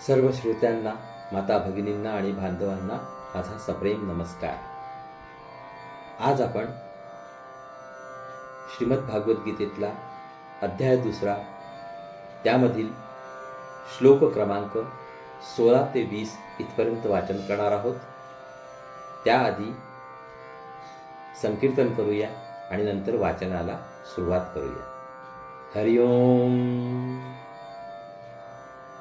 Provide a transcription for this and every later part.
सर्व श्रोत्यांना माता भगिनींना आणि बांधवांना माझा सप्रेम नमस्कार. आज आपण श्रीमद भागवतगीतेतला अध्याय दुसरा त्यामधील श्लोक क्रमांक सोळा ते वीस इथपर्यंत वाचन करणार आहोत. त्याआधी संकीर्तन करूया आणि नंतर वाचनाला सुरुवात करूया. हरिओम.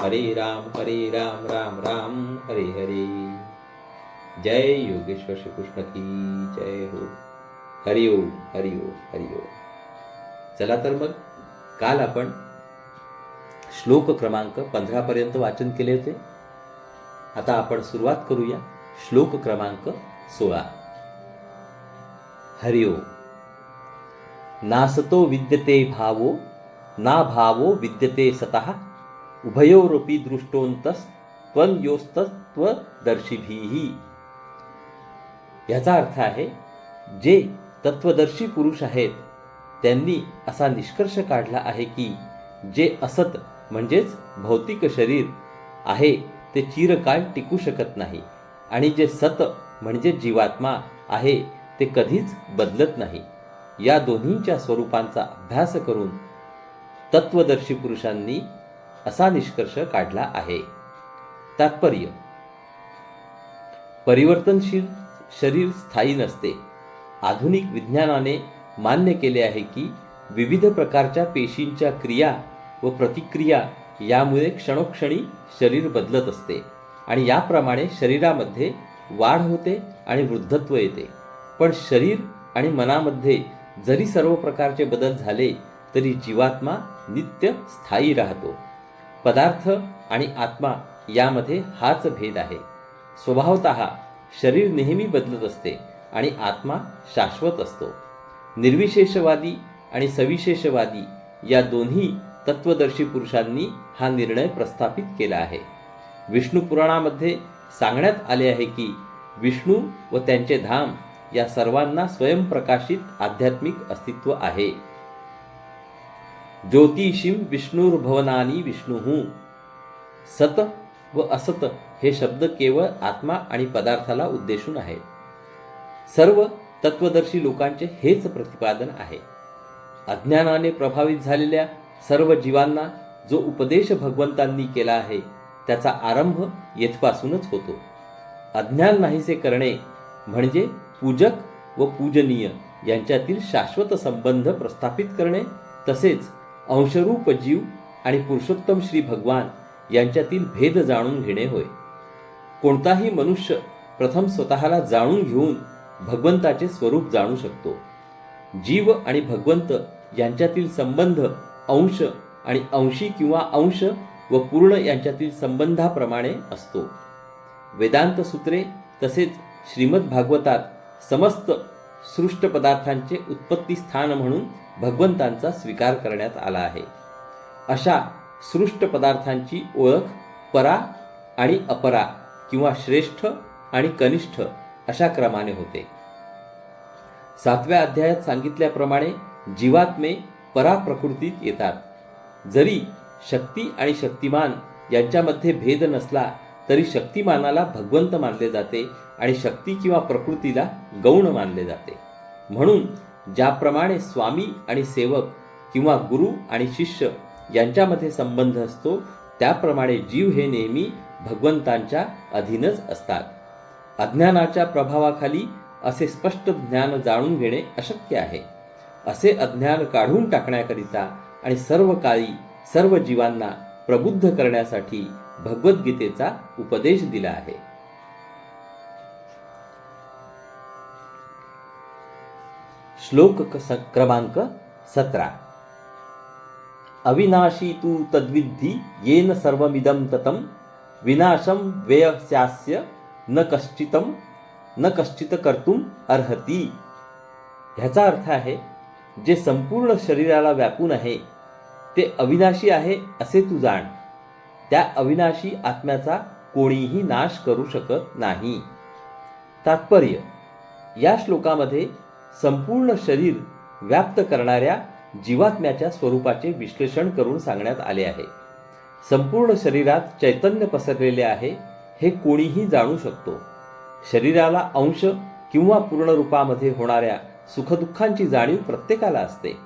हरे राम हरे राम राम राम हरे हरे। जय योगेश्वर श्री कृष्ण की जय हो। हरिओम हरिओम हरिओम चला तर मग काल आपण श्लोक क्रमांक पंधरा पर्यंत वाचन केले होते. आता आपण सुरुवात करूया. श्लोक क्रमांक सोळा. हरिओम नासतो विद्यते भावो ना भावो विद्यते सतः। उभयोरपि दृष्टोंतस्त्वन्योस्तत्वदर्शिभिः याचा अर्थ आहे जे तत्वदर्शी पुरुष आहेत त्यांनी असा निष्कर्ष काढला आहे की जे असत म्हणजेच भौतिक शरीर आहे ते चिरकाळ टिकू शकत नाही आणि जे सत म्हणजे जीवात्मा आहे ते कधीच बदलत नाही. या दोन्हींच्या स्वरूपांचा अभ्यास करून तत्वदर्शी पुरुषांनी असा निष्कर्ष काढला आहे. तात्पर्य. परिवर्तनशील शरीर स्थायी नसते. आधुनिक विज्ञानाने मान्य केले आहे की विविध प्रकारच्या पेशींच्या क्रिया व प्रतिक्रिया यामुळे क्षणोक्षणी शरीर बदलत असते आणि याप्रमाणे शरीरामध्ये वाढ होते आणि वृद्धत्व येते. पण शरीर आणि मनामध्ये जरी सर्व प्रकारचे बदल झाले तरी जीवात्मा नित्य स्थायी राहतो. पदार्थ आणि आत्मा यामध्ये हाच भेद आहे. स्वभावत शरीर नेहमी बदलत असते आणि आत्मा शाश्वत असतो. निर्विशेषवादी आणि सविशेषवादी या दोन्ही तत्वदर्शी पुरुषांनी हा निर्णय प्रस्थापित केला आहे. विष्णू पुराणामध्ये सांगण्यात आले आहे की विष्णू व त्यांचे धाम या सर्वांना स्वयंप्रकाशित आध्यात्मिक अस्तित्व आहे. ज्योतिषीम विष्णुर्भवनानी विष्णू। सत व असत हे शब्द केवळ आत्मा आणि पदार्थाला उद्देशून आहेत सर्व तत्वदर्शी लोकांचे हेच प्रतिपादन आहे. अज्ञानाने प्रभावित झालेल्या सर्व जीवांना जो उपदेश भगवंतांनी केला आहे त्याचा आरंभ येथपासूनच होतो. अज्ञान नाहीसे करणे म्हणजे पूजक व पूजनीय यांच्यातील शाश्वत संबंध प्रस्थापित करणे तसेच अंशरूप जीव आणि पुरुषोत्तम श्री भगवान यांच्यातील भेद जाणून घेणे होय. कोणताही मनुष्य प्रथम स्वतःला जाणून घेऊन भगवंताचे स्वरूप जाणू शकतो. जीव आणि भगवंत यांच्यातील संबंध अंश आणि अंशी किंवा अंश व पूर्ण यांच्यातील संबंधाप्रमाणे असतो. वेदांत सूत्रे तसेच श्रीमद भागवतात समस्त सृष्ट पदार्थांचे उत्पत्ती स्थान म्हणून भगवंतांचा स्वीकार करण्यात आला आहे. अशा सृष्ट पदार्थांची ओळख परा आणि अपरा किंवा श्रेष्ठ आणि कनिष्ठ अशा क्रमाने होते. सातव्या अध्यायात सांगितल्याप्रमाणे जीवात्मे परा प्रकृतीत येतात. जरी शक्ती आणि शक्तिमान यांच्यामध्ये भेद नसला तरी शक्तिमानाला भगवंत मानले जाते आणि शक्ती किंवा प्रकृतीला गौण मानले जाते. म्हणून ज्याप्रमाणे स्वामी आणि सेवक किंवा गुरु आणि शिष्य यांच्यामध्ये संबंध असतो त्याप्रमाणे जीव हे नेहमी भगवंतांच्या अधीनच असतात. अज्ञानाच्या प्रभावाखाली असे स्पष्ट ज्ञान जाणून घेणे अशक्य आहे. असे अज्ञान काढून टाकण्याकरिता आणि सर्व काळी सर्व जीवांना प्रबुद्ध करण्यासाठी भगवद्गीतेचा उपदेश दिला आहे. श्लोक क- स- क्रमांक सतरा. अविनाशी तू तद्विद्धी येन सर्वमिदं ततं विनाशं व्ययस्यास्य न कश्चितं न कश्चित कर्तुम अर्हती. ह्याचा अर्थ आहे जे संपूर्ण शरीराला व्यापून आहे ते अविनाशी आहे असे तू जाण. त्या अविनाशी आत्म्याचा कोणीही नाश करू शकत नाही. तात्पर्य या श्लोकामध्ये संपूर्ण शरीर व्याप्त करणाऱ्या जीवात्म्याच्या स्वरूपाचे विश्लेषण करून सांगण्यात आले आहे. संपूर्ण शरीरात चैतन्य पसरलेले आहे हे कोणीही जाणू शकतो. शरीराला अंश किंवा पूर्ण रूपामध्ये होणाऱ्या सुखदुःखांची जाणीव प्रत्येकाला असते.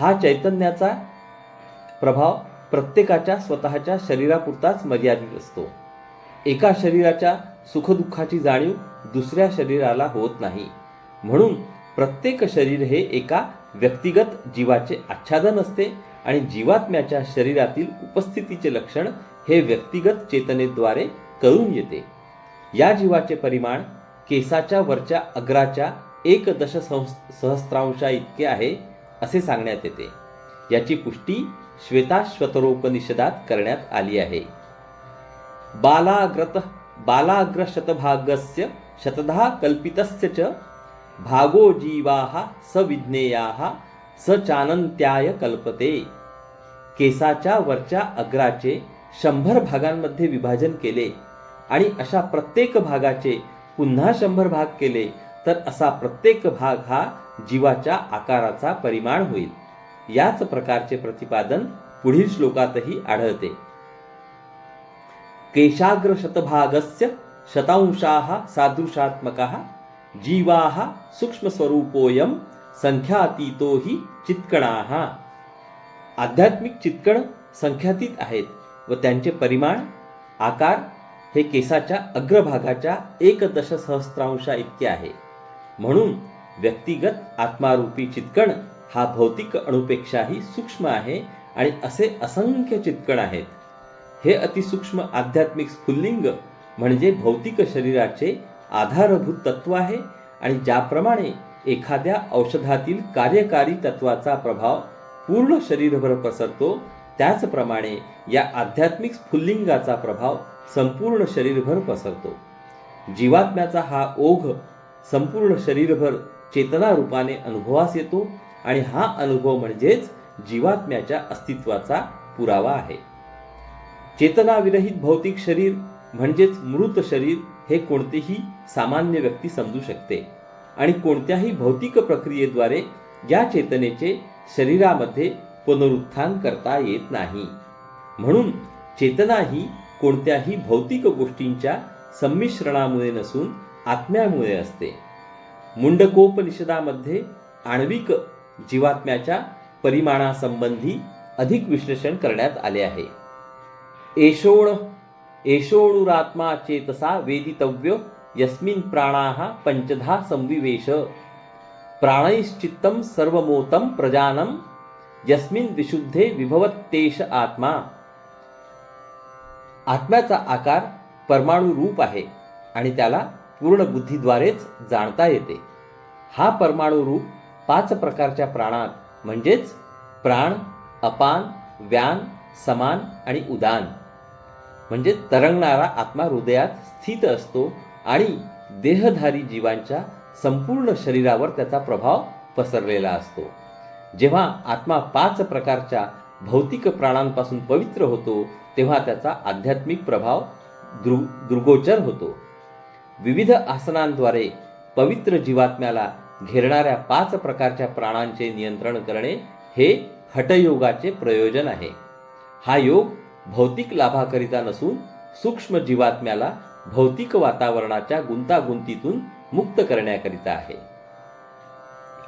हा चैतन्याचा प्रभाव प्रत्येकाच्या स्वतःच्या शरीरापुरताच मर्यादित असतो. एका शरीराच्या सुखदुःखाची जाणीव दुसऱ्या शरीराला होत नाही. म्हणून प्रत्येक शरीर हे एका व्यक्तिगत जीवाचे आच्छादन असते आणि जीवात्म्याच्या शरीरातील उपस्थितीचे लक्षण हे व्यक्तिगत चेतनेद्वारे कळून येते. या जीवाचे परिमाण केसाच्या वरच्या अग्राच्या एक दश सहस्त्रांशा इतके आहे असे सांगण्यात येते. याची पुष्टी श्वेताश्वतरोपनिषदात करण्यात आली आहे. बालाग्रत बालाग्रशतभागस्य शतधा कल्पितस्य च भागो जीवाः सविज्ञेया स कल्पते। केसाच्या वरच्या अग्राचे शंभर भागांमध्ये विभाजन केले आणि अशा प्रत्येक भागाचे पुन्हा शंभर भाग केले तर असा प्रत्येक भाग हा जीवाच्या आकाराचा परिमाण होईल. याच प्रकारचे प्रतिपादन पुढील श्लोकातही आढळते. केशाग्र शतभागस्य शतांशाः सादृशात्मकः जीवाः सूक्ष्मस्वरूपोऽयं संख्यातीतो हि चित्कणाः। आध्यात्मिक चित्कण संख्यातीत आहेत व त्यांचे परिमाण आकार हे केसाच्या अग्रभागाच्या एक दशसहस्रांशा इतके आहे. म्हणून व्यक्तिगत आत्मारूपी चितकण हा भौतिक अणुपेक्षाही सूक्ष्म आहे आणि असे असंख्य चितकण आहेत. हे अतिसूक्ष्म आध्यात्मिक स्फुल्लिंग म्हणजे भौतिक शरीराचे आधारभूत तत्व आहे आणि ज्याप्रमाणे एखाद्या औषधातील कार्यकारी तत्वाचा प्रभाव पूर्ण शरीरभर पसरतो त्याचप्रमाणे या आध्यात्मिक स्फुल्लिंगाचा प्रभाव संपूर्ण शरीरभर पसरतो. जीवात्म्याचा हा ओघ संपूर्ण शरीरभर चेतना रूपाने अनुभवास येतो आणि हा अनुभव म्हणजेच जीवात्म्याच्या अस्तित्वाचा पुरावा आहे. चेतनाविरहित भौतिक शरीर म्हणजेच मृत शरीर हे कोणतेही सामान्य व्यक्ती समजू शकते. आणि कोणत्याही भौतिक प्रक्रियेद्वारे या चेतनेचे शरीरामध्ये पुनरुत्थान करता येत नाही. म्हणून चेतना ही कोणत्याही भौतिक गोष्टींच्या संमिश्रणामुळे नसून आत्म्यामुळे असते. मुंडकोपनिषदामध्ये आण्विक जीवात्म्याच्या परिमाणासंबंधी अधिक विश्लेषण करण्यात आले आहे. एशोण एषोणुरात्मा चेतसा वेदितव्य यस्मिन् प्राणाः पंचधा संविवेश। प्राणैश्चित्तं सर्वमोतं प्रजानं यस्मिन् विशुद्धे विभवत्तेष आत्मा। आत्म्याचा आकार परमाणू रूप आहे आणि त्याला पूर्ण बुद्धीद्वारेच जाणता येते. हा परमाणू रूप पाच प्रकारच्या प्राणात म्हणजेच प्राण अपान व्यान समान आणि उदान। म्हणजे तरंगणारा आत्मा हृदयात स्थित असतो आणि देहधारी जीवांच्या संपूर्ण शरीरावर त्याचा प्रभाव पसरलेला असतो. जेव्हा आत्मा पाच प्रकारच्या भौतिक प्राणांपासून पवित्र होतो तेव्हा त्याचा आध्यात्मिक प्रभाव दृ दृगोचर होतो. विविध आसनांद्वारे पवित्र जीवात्म्याला घेरणाऱ्या पाच प्रकारच्या प्राणांचे नियंत्रण करणे हे हटयोगाचे प्रयोजन आहे. हा योग भौतिक लाभाकरिता नसून सूक्ष्म जीवात्म्याला भौतिक वातावरणाच्या गुंतागुंतीतून मुक्त करण्याकरिता आहे.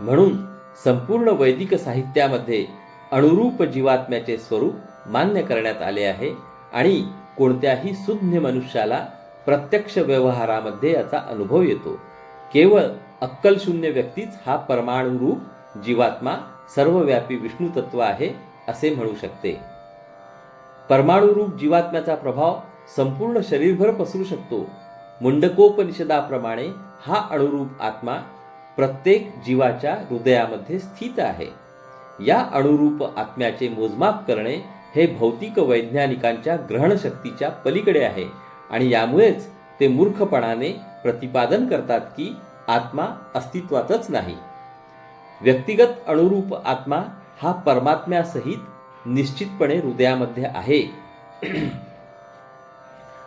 म्हणून संपूर्ण वैदिक साहित्यामध्ये अणुरूप जीवात्म्याचे स्वरूप मान्य करण्यात आले आहे आणि कोणत्याही सुज्ञ मनुष्याला प्रत्यक्ष व्यवहारामध्ये याचा अनुभव येतो. केवळ अक्कलशून्य व्यक्तीच हा परमाणुरूप जीवात्मा सर्वव्यापी विष्णू तत्व आहे असे म्हणू शकते. परमाणुरूप जीवात्म्याचा प्रभाव संपूर्ण शरीरभर पसरू शकतो. मुंडकोपनिषदाप्रमाणे हा अणुरूप आत्मा प्रत्येक जीवाच्या हृदयामध्ये स्थित आहे. या अणुरूप आत्म्याचे मोजमाप करणे हे भौतिक वैज्ञानिकांच्या ग्रहणशक्तीच्या पलीकडे आहे आणि यामुळेच ते मूर्खपणाने प्रतिपादन करतात की आत्मा अस्तित्वातच नाही. व्यक्तिगत अणुरूप आत्मा हा परमात्म्यासहित निश्चितपणे हृदयामध्ये आहे.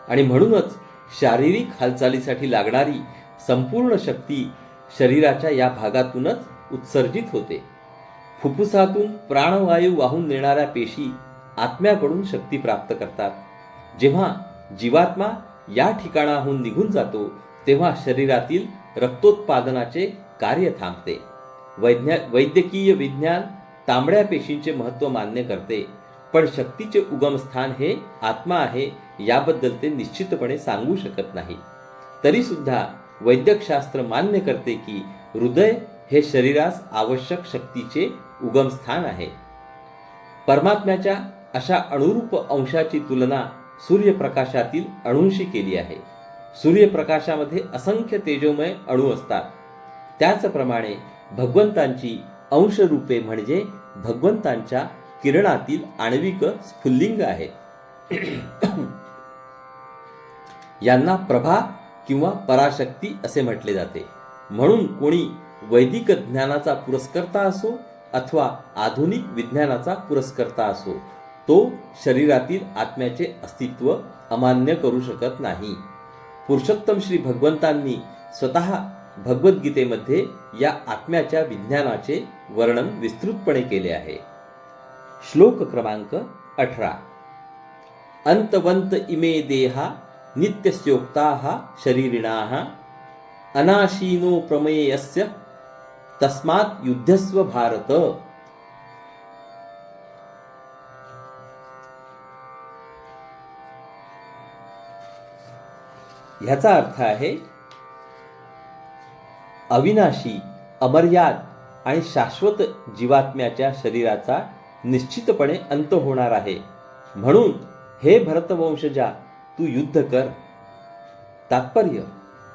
आणि म्हणूनच शारीरिक हालचालीसाठी लागणारी संपूर्ण शक्ती शरीराच्या या भागातूनच उत्सर्जित होते. फुफ्फुसातून प्राणवायू वाहून नेणाऱ्या पेशी आत्म्याकडून शक्ती प्राप्त करतात. जेव्हा जीवात्मा या ठिकाणाहून निघून जातो तेव्हा शरीरातील रक्तोत्पादनाचे कार्य थांबते. वैज्ञा वैद्यकीय विज्ञान तांबड्या पेशींचे महत्त्व मान्य करते. पण शक्तीचे उगमस्थान हे आत्मा आहे याबद्दल ते निश्चितपणे सांगू शकत नाही. तरी सुद्धा वैद्यकशास्त्र मान्य करते की हृदय हे शरीरास आवश्यक शक्तीचे उगमस्थान आहे. परमात्म्याच्या अशा अणुरूप अंशाची तुलना सूर्यप्रकाशातील अणूंशी केली आहे. सूर्यप्रकाशामध्ये असंख्य तेजोमय अणू असतात. त्याचप्रमाणे भगवंतांची अंशरूपे म्हणजे भगवंतांच्या किरणातील आण्विक स्फुल्लिंग आहेत यांना प्रभा किंवा पराशक्ती असे म्हटले जाते. म्हणून कोणी वैदिक ज्ञानाचा पुरस्कर्ता असो अथवा आधुनिक विज्ञानाचा पुरस्कर्ता असो तो शरीरातील आत्म्याचे अस्तित्व अमान्य करू शकत नाही. पुरुषोत्तम श्री भगवंतांनी स्वतः भगवद्गीतेमध्ये या आत्म्याच्या विज्ञानाचे वर्णन विस्तृतपणे केले आहे. श्लोक क्रमांक अठरा. अंतवंत इमे देहा नित्यस्योक्ता शरीरिणा अनाशीनो प्रमेयस्य तस्मात युद्धस्व भारत. ह्याचा अर्थ आहे अविनाशी अमर्याद आणि शाश्वत जीवात्म्याच्या शरीराचा निश्चितपणे अंत होणार आहे. म्हणून हे भरतवंशजा तू युद्ध कर. तात्पर्य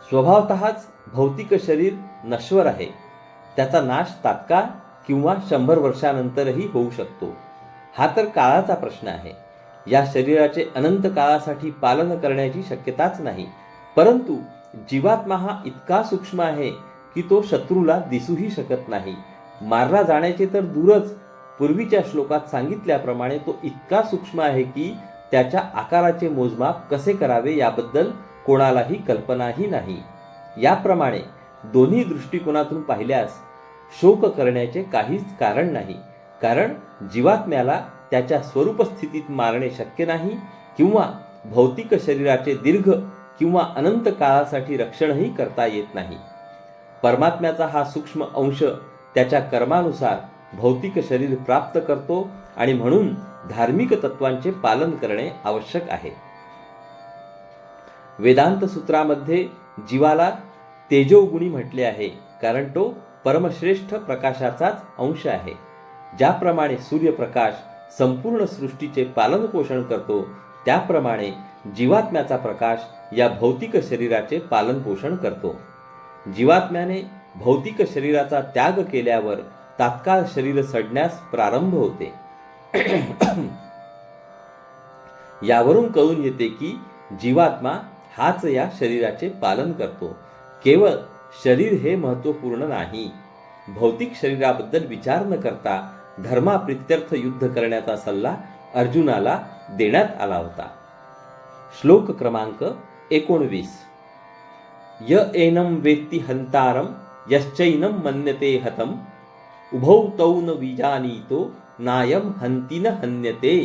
स्वभावतःच भौतिक शरीर नश्वर आहे. त्याचा नाश तात्काळ किंवा शंभर वर्षानंतरही होऊ शकतो. हा तर काळाचा प्रश्न आहे. या शरीराचे अनंत काळासाठी पालन करण्याची शक्यताच नाही. परंतु जीवात्मा हा इतका सूक्ष्म आहे की तो शत्रूला दिसूही शकत नाही. मारला जाण्याचे तर दूरच पूर्वीच्या श्लोकात सांगितल्याप्रमाणे तो इतका सूक्ष्म आहे की त्याच्या आकाराचे मोजमाप कसे करावे याबद्दल कोणालाही कल्पनाही नाही. याप्रमाणे दोन्ही दृष्टिकोनातून पाहिल्यास शोक करण्याचे काहीच कारण नाही. कारण जीवात्म्याला त्याच्या स्वरूप स्थितीत मारणे शक्य नाही किंवा भौतिक शरीराचे दीर्घ किंवा अनंत काळासाठी रक्षणही करता येत नाही. परमात्म्याचा हा सूक्ष्म अंश त्याच्या कर्मानुसार भौतिक शरीर प्राप्त करतो आणि म्हणून धार्मिक तत्वांचे पालन करणे आवश्यक आहे. वेदांत सूत्रामध्ये जीवाला तेजोगुणी म्हटले आहे कारण तो परमश्रेष्ठ प्रकाशाचाच अंश आहे. ज्याप्रमाणे सूर्यप्रकाश संपूर्ण सृष्टीचे पालन पोषण करतो त्याप्रमाणे जीवात्म्याचा प्रकाश या भौतिक शरीराचे पालन पोषण करतो. जीवात्म्याने भौतिक शरीराचा त्याग केल्यावर तात्काळ शरीर सडण्यास प्रारंभ होते. यावरून कळून येते की जीवात्मा हाच या शरीराचे पालन करतो. केवळ शरीर हे महत्त्वपूर्ण नाही. भौतिक शरीराबद्दल विचार न करता धर्माप्रित्यर्थ युद्ध करण्याचा सल्ला अर्जुनाला देण्यात आला होता. श्लोक क्रमांक एकोणवीस. य एनं वेत्ति हंतारम यश्चैनं मन्यते हतम। उभौ तौ न विजानीतो नायम हंती न हन्यते।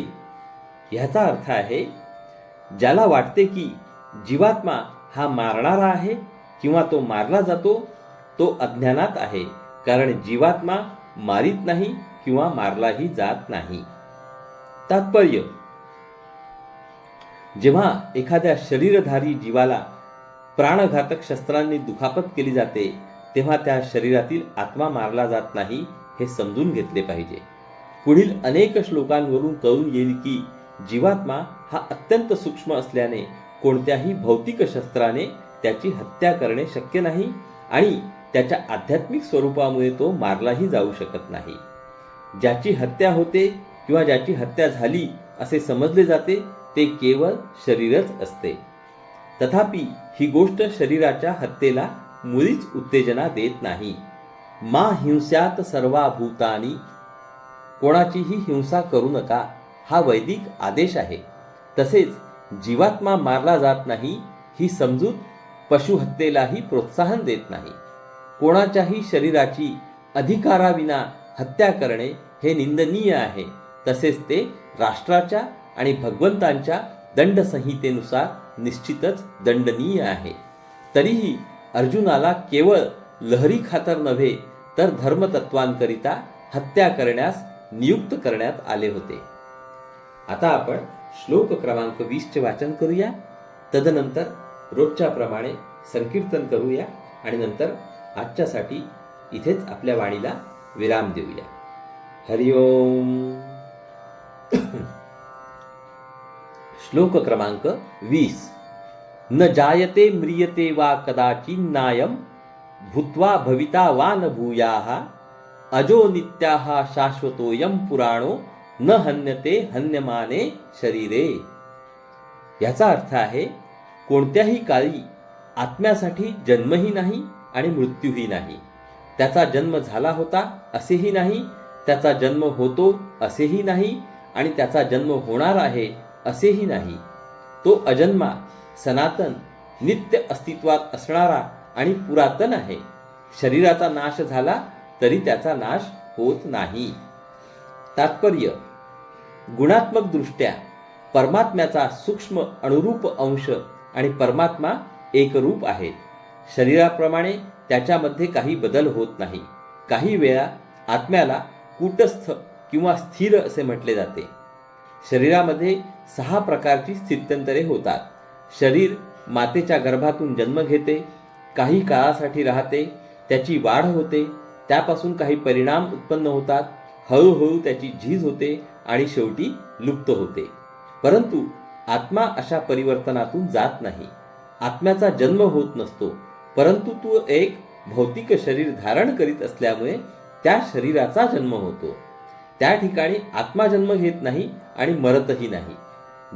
ह्याचा अर्थ आहे ज्याला वाटते की जीवात्मा हा मारणारा आहे किंवा तो मारला जातो तो अज्ञानात आहे कारण जीवात्मा मारित नाही किंवा मारलाही जात नाही। तात्पर्य जेव्हा एखाद्या शरीरधारी जीवाला प्राणघातक शस्त्रांनी दुखापत केली जाते तेव्हा त्या शरीरातील आत्मा मारला जात नाही हे समजून घेतले पाहिजे. पुढील अनेक श्लोकांवरून कळून येईल की जीवात्मा हा अत्यंत सूक्ष्म असल्याने कोणत्याही भौतिक शस्त्राने त्याची हत्या करणे शक्य नाही आणि त्याच्या आध्यात्मिक स्वरूपामुळे तो मारलाही जाऊ शकत नाही. ज्याची हत्या होते किंवा ज्याची हत्या झाली असे समजले जाते ते केवळ शरीरच असते. तथापि ही गोष्ट शरीराच्या हत्येला मुळीच उत्तेजना देत नाही. मा हिंस्यात सर्वा भूतानी कोणाचीही हिंसा करू नका हा वैदिक आदेश आहे. तसेच जीवात्मा मारला जात नाही ही समजूत पशुहत्येलाही प्रोत्साहन देत नाही. कोणाच्याही शरीराची अधिकाराविना हत्या करणे हे निंदनीय आहे. तसेच ते राष्ट्राच्या आणि भगवंतांच्या दंडसंहितेनुसार निश्चितच दंडनीय आहे. तरीही अर्जुनाला केवळ लहरी खातर नव्हे तर धर्मतत्वांकरिता हत्या करण्यास नियुक्त करण्यात आले होते. आता आपण श्लोक क्रमांक वीसचे वाचन करूया. तदनंतर रोजच्या प्रमाणे संकीर्तन करूया आणि नंतर आजच्यासाठी इथेच आपल्या वाणीला विराम देऊया. हरिओम. श्लोक क्रमांक वीस. न जायते म्रियते वा कदाचिन्नायम भूत्वा भविता वा न भूयाः अजो नित्याः शाश्वतोयम पुराणो न हन्यते हन्यमाने शरीरे. याचा अर्थ आहे कोणत्याही काळी आत्म्यासाठी जन्मही नाही आणि मृत्यूही नाही. त्याचा जन्म झाला होता असेही नाही त्याचा जन्म होतो असेही नाही आणि त्याचा जन्म होणार आहे असेही नाही. तो अजन्मा सनातन नित्य अस्तित्वात असणारा आणि पुरातन आहे. शरीराचा नाश झाला तरी त्याचा नाश होत नाही. तात्पर्य गुणात्मक दृष्ट्या परमात्म्याचा सूक्ष्म अनुरूप अंश आणि परमात्मा एकरूप आहेत. शरीराप्रमाणे त्याच्यामध्ये काही बदल होत नाही. काही वेळा आत्म्याला कूटस्थ किंवा स्थिर असे म्हटले जाते. शरीरामध्ये सहा प्रकारची स्थित्यंतरे होतात. शरीर मातेच्या गर्भातून जन्म घेते काही काळासाठी राहते त्याची वाढ होते त्यापासून काही परिणाम उत्पन्न होतात हळूहळू त्याची झीज होते आणि शेवटी लुप्त होते. परंतु आत्मा अशा परिवर्तनातून जात नाही. आत्म्याचा जन्म होत नसतो परंतु तो एक भौतिक शरीर धारण करीत असल्यामुळे त्या शरीराचा जन्म होतो. त्या ठिकाणी आत्मा जन्म घेत नाही आणि मरतही नाही.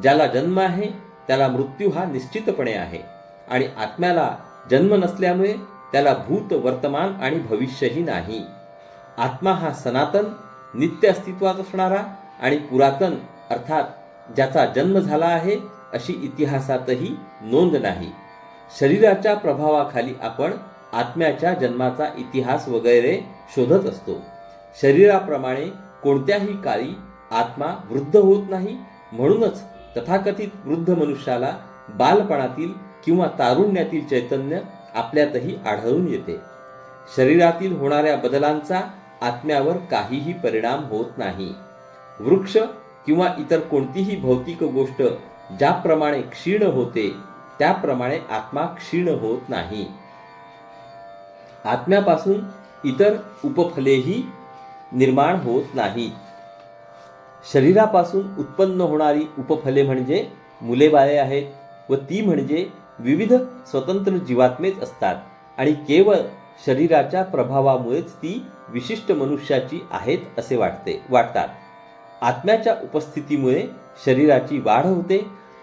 ज्याला जन्म आहे त्याला मृत्यू हा निश्चितपणे आहे. आणि आत्म्याला जन्म नसल्यामुळे त्याला भूत वर्तमान आणि भविष्यही नाही. आत्मा हा सनातन नित्य अस्तित्वात असणारा आणि पुरातन अर्थात ज्याचा जन्म झाला आहे अशी इतिहासातही नोंद नाही. शरीराच्या प्रभावाखाली आपण आत्म्याच्या जन्माचा इतिहास वगैरे शोधत असतो. शरीराप्रमाणे कोणत्याही काळी आत्मा वृद्ध होत नाही म्हणूनच तथाकथित वृद्ध मनुष्याला बालपणातील किंवा तारुण्यातील चैतन्य आपल्यातही आढळून येते. शरीरातील होणाऱ्या बदलांचा आत्म्यावर काहीही परिणाम होत नाही. वृक्ष किंवा इतर कोणतीही भौतिक गोष्ट ज्याप्रमाणे क्षीण होते त्याप्रमाणे आत्मा क्षीण होत नाही. आत्म्यापासून इतर उपफलेही निर्माण होत नाही. शरीरापासून उत्पन्न होणारी उपफले म्हणजे मुले बाळे आहेत व ती म्हणजे विविध स्वतंत्र जीवात्मेच असतात आणि केवळ शरीराच्या प्रभावामुळेच ती विशिष्ट मनुष्याची आहेत असे वाटते वाटतात. आत्म्याच्या उपस्थितीमुळे शरीराची वाढ होते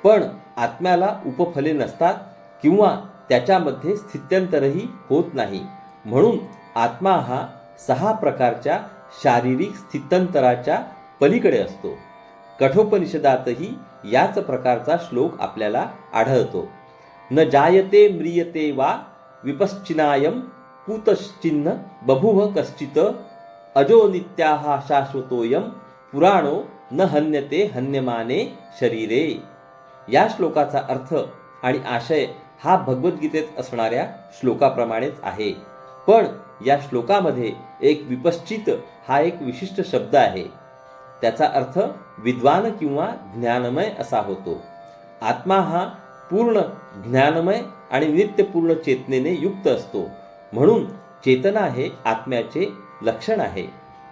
पण आत्म्याला उपफले नसतात किंवा त्याच्यामध्ये स्थित्यंतरही होत नाही. म्हणून आत्मा हा सहा प्रकारच्या शारीरिक स्थित्यंतराच्या पलीकडे असतो. कठोपनिषदातही याच प्रकारचा श्लोक आपल्याला आढळतो. न जायते म्रियते वा विपश्चिनायम पूतश्चिन्ह बभुव कश्चित अजो नित्याहा शाश्वतोयम पुराणो न हन्यते हन्यमाने शरीरे. या श्लोकाचा अर्थ आणि आशय हा भगवद्गीतेत असणाऱ्या श्लोकाप्रमाणेच आहे. पण या श्लोकामध्ये एक विपश्चित हा एक विशिष्ट शब्द आहे. त्याचा अर्थ विद्वान किंवा ज्ञानमय असा होतो. आत्मा हा पूर्ण ज्ञानमय आणि नित्यपूर्ण चेतनेने युक्त असतो. म्हणून चेतना हे आत्म्याचे लक्षण आहे.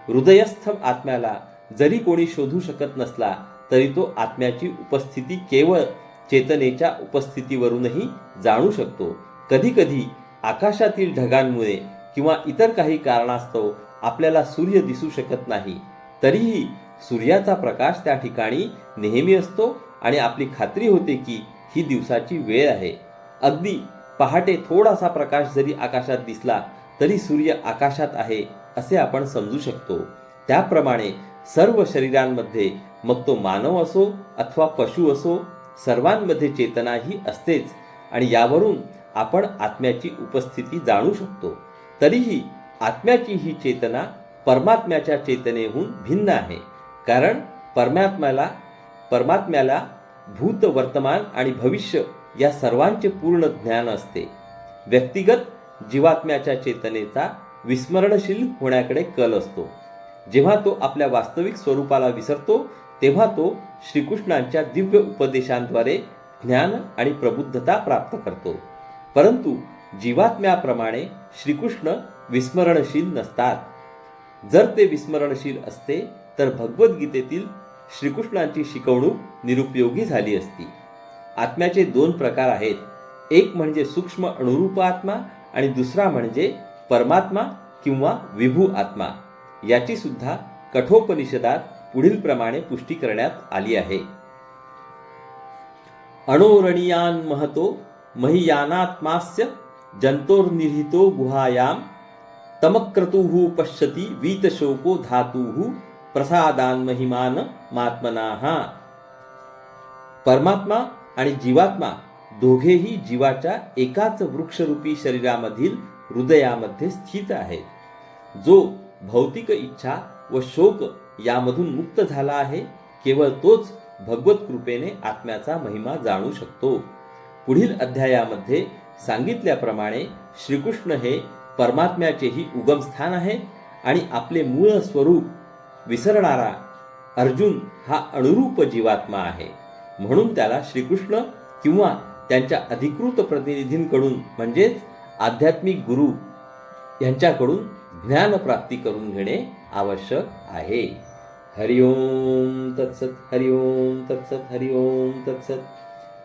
हृदयस्थ आत्म्याला जरी कोणी शोधू शकत नसला तरी तो आत्म्याची उपस्थिती केवळ चेतनेच्या उपस्थितीवरूनही जाणू शकतो. कधीकधी आकाशातील ढगांमुळे किंवा इतर काही कारणास्तव आपल्याला सूर्य दिसू शकत नाही तरीही सूर्याचा प्रकाश त्या ठिकाणी नेहमी असतो आणि आपली खात्री होते की ही दिवसाची वेळ आहे. अगदी पहाटे थोडासा प्रकाश जरी आकाशात दिसला तरी सूर्य आकाशात आहे असे आपण समजू शकतो. त्याप्रमाणे सर्व शरीरांमध्ये मग तो मानव असो अथवा पशु असो सर्वांमध्ये चेतना ही असतेच आणि यावरून आपण आत्म्याची उपस्थिती जाणू शकतो. तरीही आत्म्याची ही चेतना परमात्म्याच्या चेतनेहून भिन्न आहे. कारण परमात्म्याला परमात्म्याला भूत वर्तमान आणि भविष्य या सर्वांचे पूर्ण ज्ञान असते. व्यक्तिगत जीवात्म्याच्या चेतनेचा विस्मरणशील होण्याकडे कल असतो. जेव्हा तो आपल्या वास्तविक स्वरूपाला विसरतो तेव्हा तो श्रीकृष्णांच्या दिव्य उपदेशांद्वारे ज्ञान आणि प्रबुद्धता प्राप्त करतो. परंतु जीवात्म्याप्रमाणे श्रीकृष्ण विस्मरणशील नसतात. जर ते विस्मरणशील असते तर भगवद्गीतेतील श्रीकृष्णांची शिकवणूक निरुपयोगी झाली असती. आत्म्याचे दोन प्रकार आहेत. एक म्हणजे सूक्ष्म अनुरूप आत्मा आणि दुसरा म्हणजे परमात्मा किंवा विभू आत्मा. याची सुद्धा कठोपनिषदात पुढील प्रमाणे पुष्टी करण्यात आली आहे. अणोरणीयान महतो महियानात्मास्य जंतोर्निहितो गुहायाम तमक्रतुः पश्यति वीतशोको धातुः प्रसादान महिमान मात्मनाः। परमात्मा आणि जीवात्मा दोघेही जीवाच्या एकाच वृक्षरूपी शरीरामधील हृदयामध्ये स्थित आहेत जो भौतिक इच्छा व शोक यामधून मुक्त झाला आहे केवळ तोच भगवत कृपेने आत्म्याचा महिमा जाणू शकतो. पुढील अध्यायामध्ये सांगितल्याप्रमाणे श्रीकृष्ण हे परमात्म्याचेही उगमस्थान आहे आणि आपले मूळ स्वरूप विसरणारा अर्जुन हा अणुरूप जीवात्मा आहे. म्हणून त्याला श्रीकृष्ण किंवा त्यांच्या अधिकृत प्रतिनिधींकडून म्हणजेच आध्यात्मिक गुरु यांच्याकडून ज्ञानप्राप्ती करून घेणे आवश्यक आहे. हरिओम तत्सत हरिओम तत्सत हरिओम तत्सत.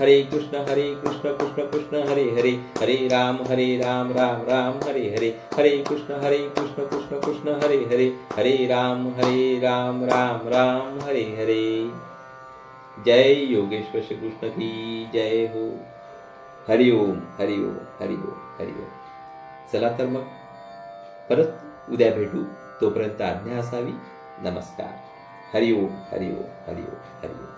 हरे कृष्ण हरे कृष्ण कृष्ण कृष्ण हरे हरे. हरे राम हरे राम राम राम हरे हरे. हरे कृष्ण हरे कृष्ण कृष्ण कृष्ण हरे हरे. हरे राम हरे राम राम राम हरे हरे. जय योगेश्वर श्री कृष्ण की जय हो. हरिओम हरिओम हरिओम हरिओम चला तर मग परत उद्या भेटू. तोपर्यंत आज्ञा असावी. नमस्कार. हरिओम हरिओम हरिओम हरिओम